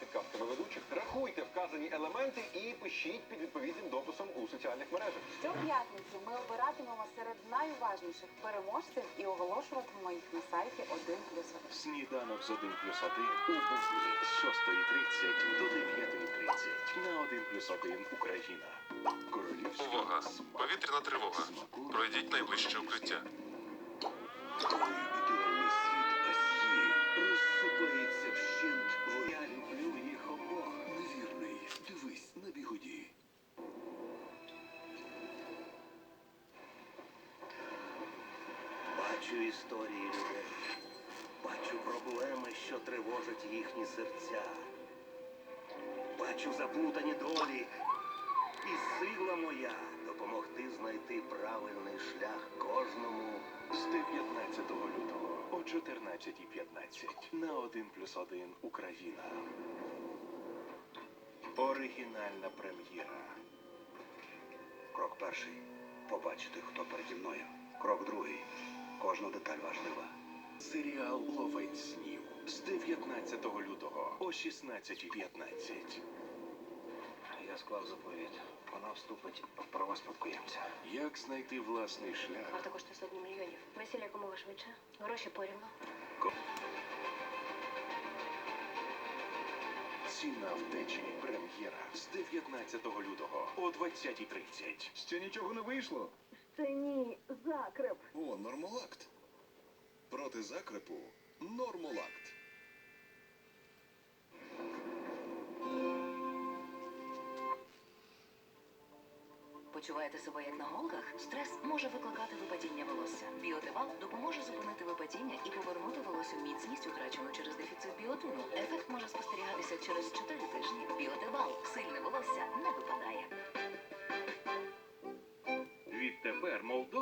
підказками ведучих. Рахуйте вказані елементи і пишіть під відповідним дописом у соціальних мережах. Щоп'ятниці ми обиратимемо серед найуважніших переможців і оголошуватимемо їх на сайті 1 плюс 1. Сніданок з 1 плюс 1 у будні з 6.30 до 9.30 на 1 плюс 1 Україна. Королівська Увага! Повітряна тривога. Пройдіть найближче укриття. Бачу історії людей, бачу проблеми, що тривожать їхні серця. Бачу заплутані долі. І сила моя допомогти знайти правильний шлях кожному. З 19 лютого о 14.15 на 1 плюс 1 Україна. Оригінальна прем'єра. Крок перший побачити, хто переді мною. Крок другий кожна деталь важлива. Серіал Ловець снів з 19 лютого о 16.15. Я склав заповідь. Вона вступить в права спадкоємця. Як знайти власний шлях? Варто коштує сотні мільйонів. Весілля якомога швидше. Гроші порівну. Ціна втечі. Прем'єра з 19 лютого о 20.30. Ще нічого не вийшло. Це ні, закреп. О, нормолакт. Проти закрепу нормолакт. Почуваєте себе як на голках? Стрес може викликати випадіння волосся. Біотивал допоможе зупинити випадіння і повернути волосю міцність, утрачену через дефіцит біотину. Ефект може спостерігатися через 4 тижні.